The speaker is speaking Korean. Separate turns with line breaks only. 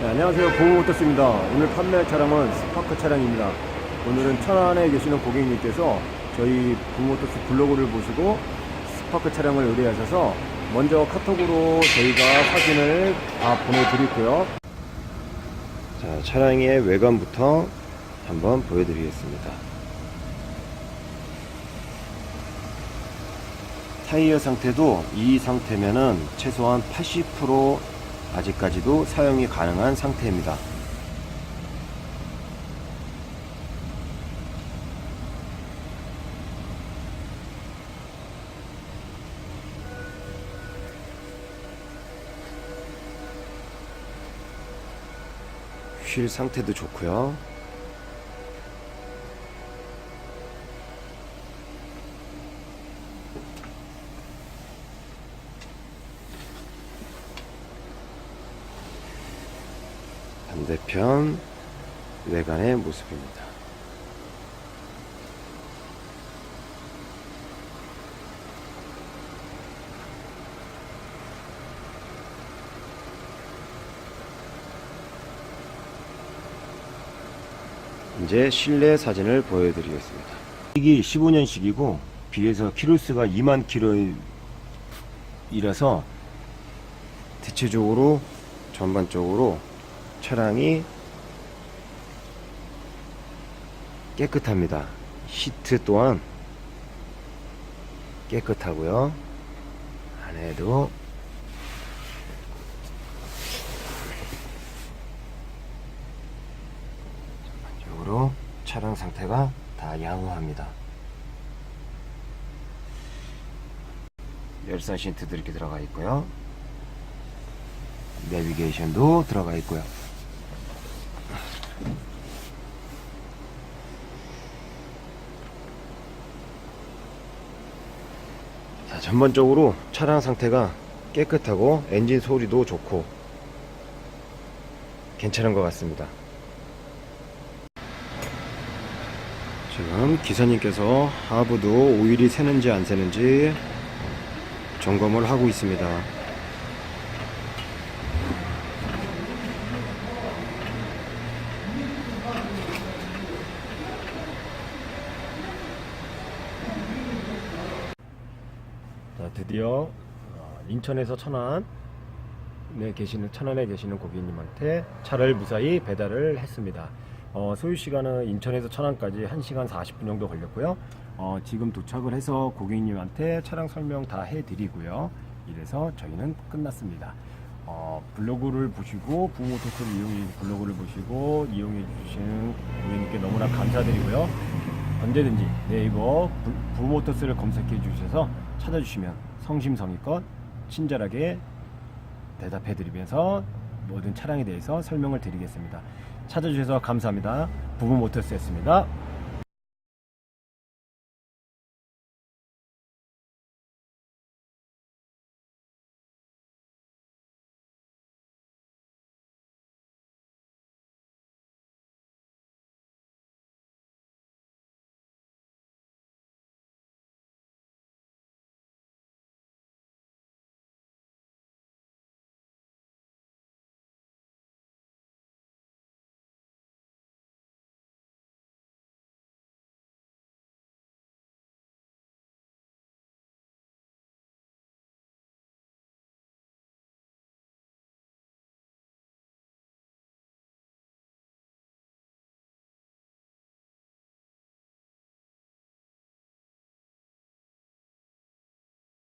네, 안녕하세요. 보호모터스입니다. 오늘 판매할 차량은 스파크 차량입니다. 오늘은 천안에 계시는 고객님께서 저희 보호모터스 블로그를 보시고 스파크 차량을 의뢰하셔서 먼저 카톡으로 저희가 사진을 다 보내드리고요.
자, 차량의 외관부터 한번 보여드리겠습니다. 타이어 상태도 이 상태면은 최소한 80% 아직까지도 사용이 가능한 상태입니다. 휠 상태도 좋고요. 반대편 외관의 모습입니다. 이제 실내 사진을 보여드리겠습니다. 이게 15년식이고 비해서 키로수가 2만 킬로이라서 대체적으로 전반적으로 차량이 깨끗합니다. 시트 또한 깨끗하고요. 안에도 전반적으로 차량 상태가 다 양호합니다. 열선 시트도 이렇게 들어가 있고요. 내비게이션도 들어가 있고요. 자, 전반적으로 차량 상태가 깨끗하고 엔진 소리도 좋고 괜찮은 것 같습니다. 지금 기사님께서 하부도 오일이 새는지 안 새는지 점검을 하고 있습니다.
드디어 어, 인천에서 천안에 계시는 천안에 계시는 고객님한테 차를 무사히 배달을 했습니다. 어, 소요 시간은 인천에서 천안까지 1시간 40분 정도 걸렸고요. 어, 지금 도착을 해서 고객님한테 차량 설명 다 해드리고요. 이래서 저희는 끝났습니다. 어, 블로그를 보시고 부모토스를 이용해 블로그를 보시고 이용해 주시는 고객님께 너무나 감사드리고요. 언제든지 네이버 부- 부모토스를 검색해 주셔서 찾아주시면 성심성의껏 친절하게 대답해 드리면서 모든 차량에 대해서 설명을 드리겠습니다. 찾아주셔서 감사합니다. 부부모터스였습니다.